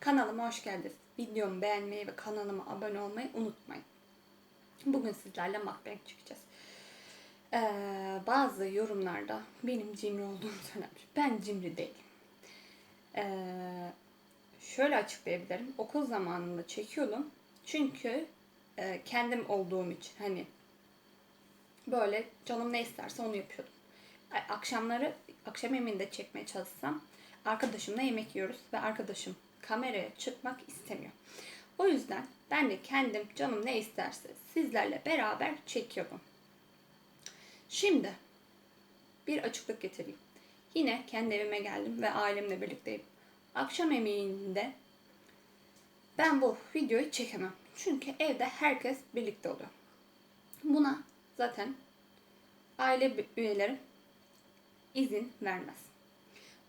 Kanalıma hoş geldiniz. Videomu beğenmeyi ve kanalıma abone olmayı unutmayın. Bugün sizlerle mukbang çekeceğiz. Ee, bazı yorumlarda benim cimri olduğumu söylemiş. Ben cimri değilim. Ee, şöyle açıklayabilirim. Okul zamanında çekiyordum. Çünkü e, kendim olduğum için hani böyle canım ne isterse onu yapıyordum. Akşamları akşam yemeğinde çekmeye çalışsam arkadaşımla yemek yiyoruz ve arkadaşım kameraya çıkmak istemiyor. O yüzden ben de kendim canım ne isterse sizlerle beraber çekiyorum. Şimdi bir açıklık getireyim. Yine kendi evime geldim ve ailemle birlikteyim. Akşam yemeğinde ben bu videoyu çekemem. Çünkü evde herkes birlikte oluyor. Buna zaten aile üyelerim izin vermez.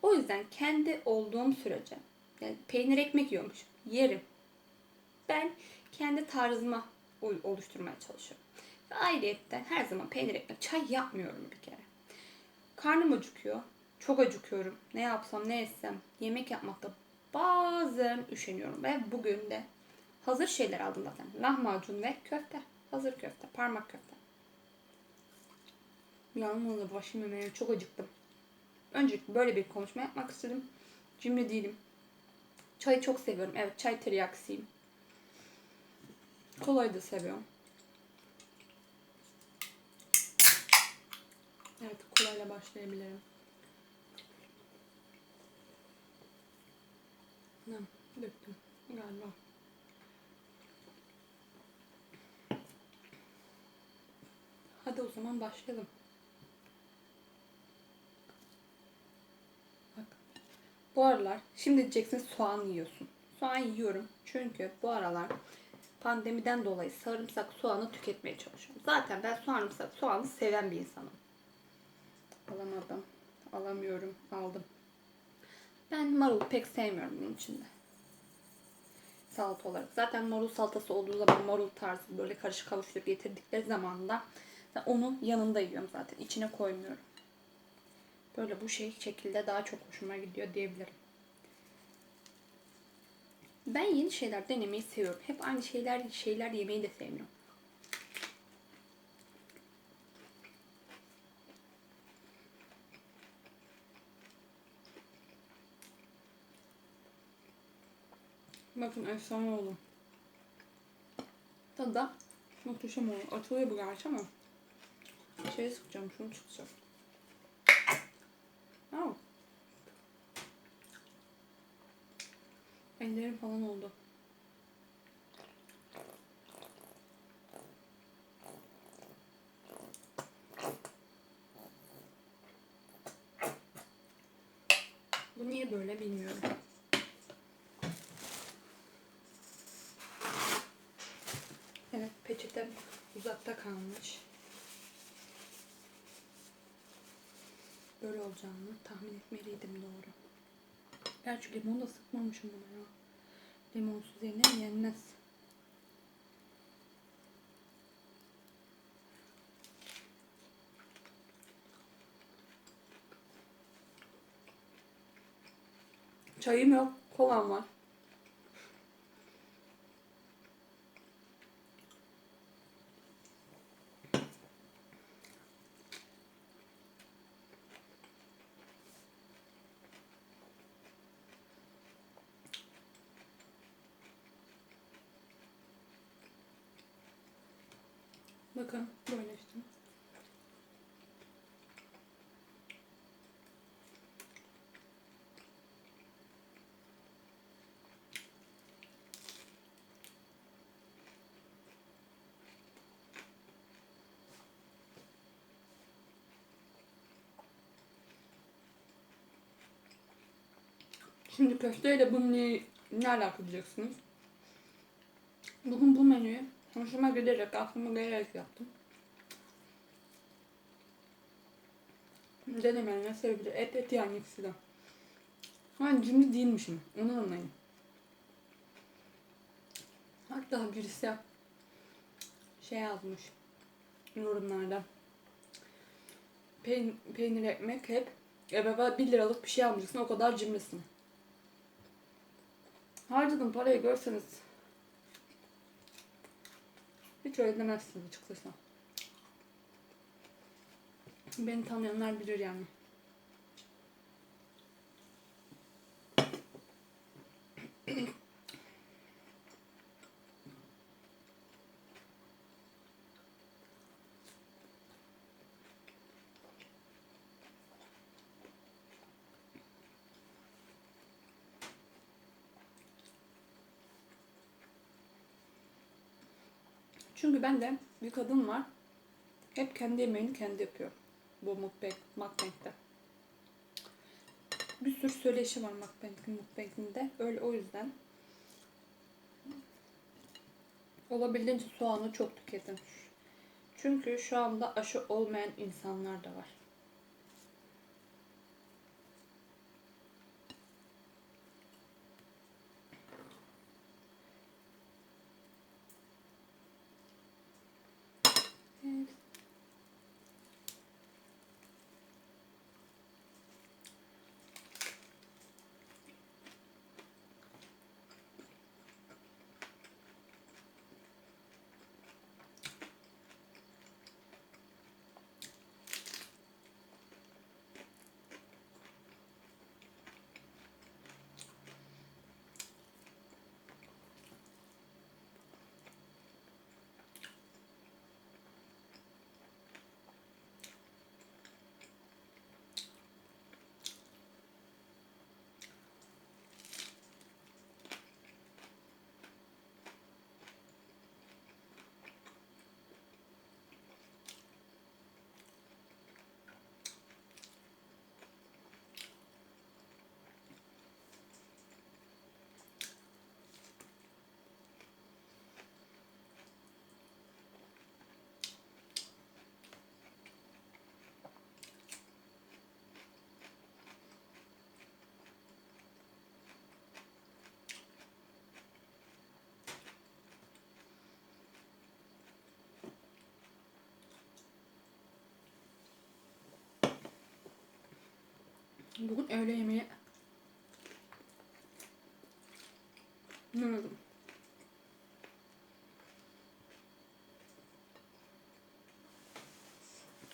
O yüzden kendi olduğum sürece yani peynir ekmek yiyormuş. Yerim. Ben kendi tarzıma oluşturmaya çalışıyorum. Ve ayrıyetten her zaman peynir ekmek, çay yapmıyorum bir kere. Karnım acıkıyor. Çok acıkıyorum. Ne yapsam ne etsem yemek yapmakta bazen üşeniyorum. Ve bugün de hazır şeyler aldım zaten. Lahmacun ve köfte. Hazır köfte. Parmak köfte. Yalnız başım yemeğe çok acıktım. Öncelikle böyle bir konuşma yapmak istedim. Cimri değilim. Çayı çok seviyorum. Evet çay teriyakisiyim. Kolayı da seviyorum. Evet kolayla başlayabilirim. Ne? Döktüm galiba. Hadi o zaman başlayalım. Bu aralar şimdi diyeceksin soğan yiyorsun. Soğan yiyorum çünkü bu aralar pandemiden dolayı sarımsak soğanı tüketmeye çalışıyorum. Zaten ben sarımsak soğanı seven bir insanım. Alamadım. Alamıyorum. Aldım. Ben marul pek sevmiyorum bunun içinde. Salata olarak. Zaten marul salatası olduğu zaman marul tarzı böyle karışık kavuşturup getirdikleri zaman da onu yanında yiyorum zaten. İçine koymuyorum. Böyle bu şey şekilde daha çok hoşuma gidiyor diyebilirim. Ben yeni şeyler denemeyi seviyorum. Hep aynı şeyler şeyler yemeyi de sevmiyorum. Bakın efsane oldu. Tadı da muhteşem oldu. Atılıyor bu gerçi ama şeye sıkacağım şunu çıkacak. Ellerim falan oldu. Bu niye böyle bilmiyorum. Evet peçetem uzakta kalmış. Böyle olacağını tahmin etmeliydim doğru. Gerçi limon da sıkmamışım buna ya. Limonsuz yenir yenmez. Çayım yok. Kolam var. Bakın böyle işte. Şimdi köfteyle bunu ne, ne alaka diyeceksiniz? Bugün bu menüyü hoşuma giderek, aklıma gelerek yaptım. Denemeyenler sevebilir. Et et yani ikisi de. Ben cimri değilmişim. Onu anlayın. Hatta birisi şey yazmış yorumlarda. Peyn peynir ekmek hep e baba 1 liralık bir şey almışsın o kadar cimrisin. Harcadığım parayı görseniz hiç öyle demezsiniz açıkçası. Beni tanıyanlar bilir yani. Çünkü ben de bir kadın var. Hep kendi yemeğini kendi yapıyor. Bu mukbang, mukbang'de. Bir sürü söyleşi var mukbang'in mukbang'inde. Öyle o yüzden. Olabildiğince soğanı çok tüketin. Çünkü şu anda aşı olmayan insanlar da var. Bugün öğle yemeği yemedim.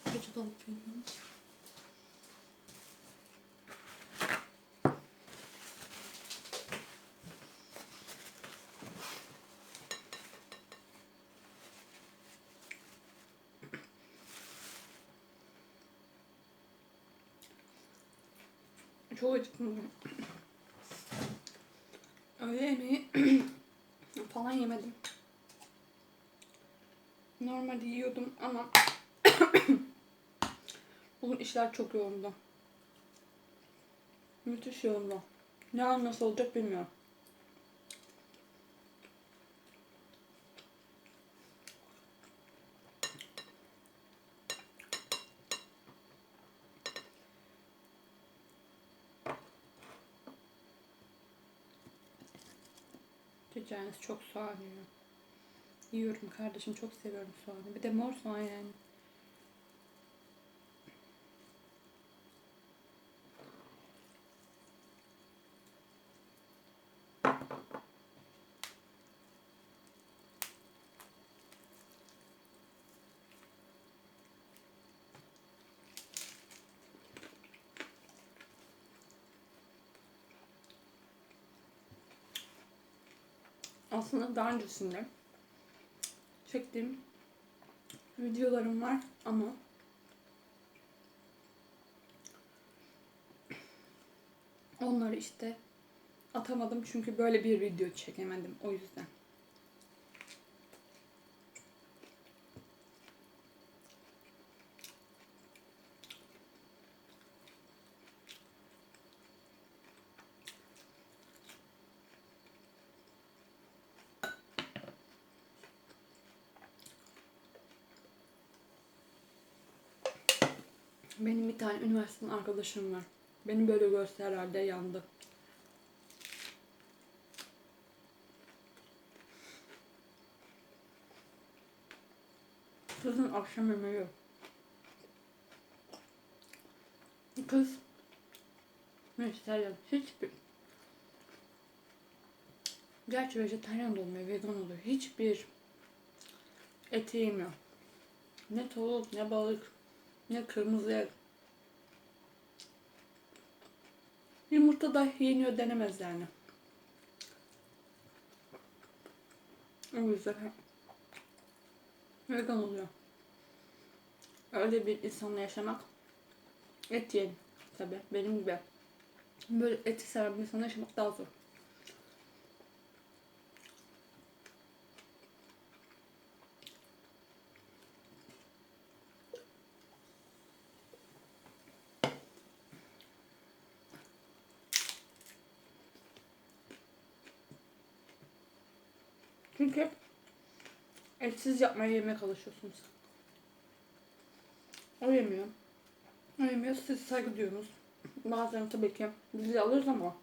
Peçete alıp geldim. Çok acıktım bugün. Öğle yemeği falan yemedim. Normalde yiyordum ama bugün işler çok yoğundu. Müthiş yoğundu. Ne an nasıl olacak bilmiyorum. Ciceniz çok soğan yiyor. Yiyorum kardeşim çok seviyorum soğanı. Bir de mor soğan yani. Aslında daha öncesinde çektiğim videolarım var ama onları işte atamadım çünkü böyle bir video çekemedim o yüzden. Benim bir tane üniversiteden arkadaşım var. Beni böyle görse herhalde yandı. Kızın akşam yemeği. Kız mesela hiçbir Gerçi vejetaryen de olmuyor, vegan oluyor. Hiçbir eti yemiyor. Ne tavuk, ne balık, ne kırmızı et. Yumurta da yeniyor denemez yani. O yüzden vegan oluyor. Öyle bir insanla yaşamak et yiyelim tabi benim gibi. Böyle eti seven bir insanla yaşamak daha zor. Çünkü hep etsiz yapmaya yemek alışıyorsunuz. O yemiyor. O yemiyor. Siz saygı duyuyorsunuz. Bazen tabii ki biz de alırız ama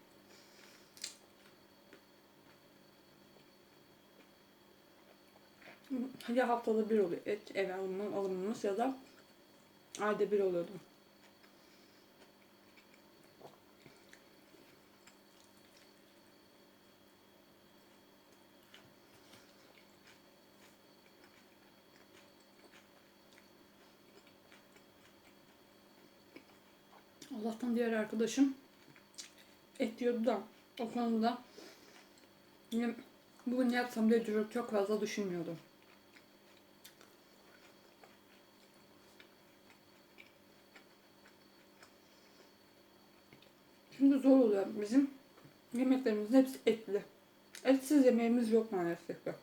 ya haftada bir oluyor et eve alınma, alınmamız ya da ayda bir oluyordu. Allah'tan diğer arkadaşım et yiyordu da o konuda yine bugün ne yapsam diye çok fazla düşünmüyordum. Şimdi zor oluyor bizim yemeklerimizin hepsi etli. Etsiz yemeğimiz yok maalesef ki.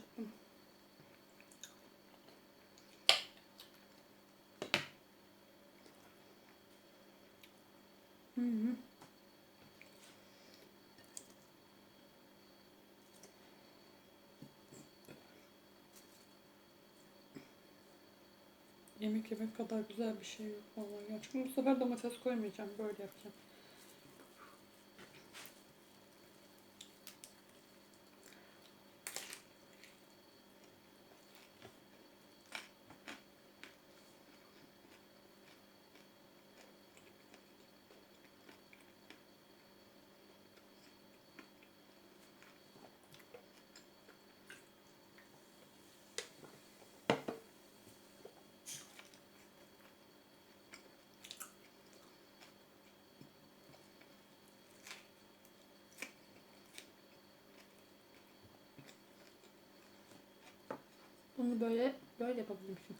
Acıktım. Hı hı. Yemek yemek kadar güzel bir şey yok vallahi. Gerçekten bu sefer domates koymayacağım. Böyle yapacağım. Bunu böyle böyle yapabilirsin.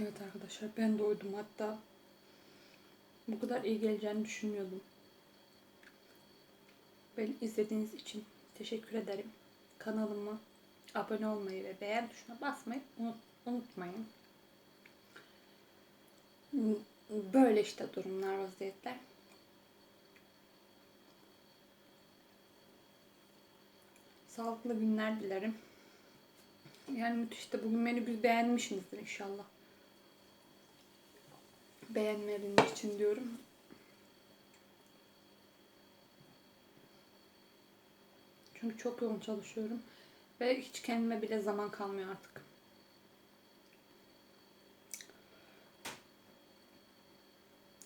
Evet arkadaşlar ben doydum hatta bu kadar iyi geleceğini düşünmüyordum. Beni izlediğiniz için teşekkür ederim. Kanalıma abone olmayı ve beğen tuşuna basmayı unutmayın. Böyle işte durumlar, vaziyetler. Sağlıklı günler dilerim. Yani müthiş de bugün menü beğenmişsinizdir inşallah beğenmediğiniz için diyorum. Çünkü çok yoğun çalışıyorum. Ve hiç kendime bile zaman kalmıyor artık.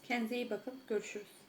Kendinize iyi bakın. Görüşürüz.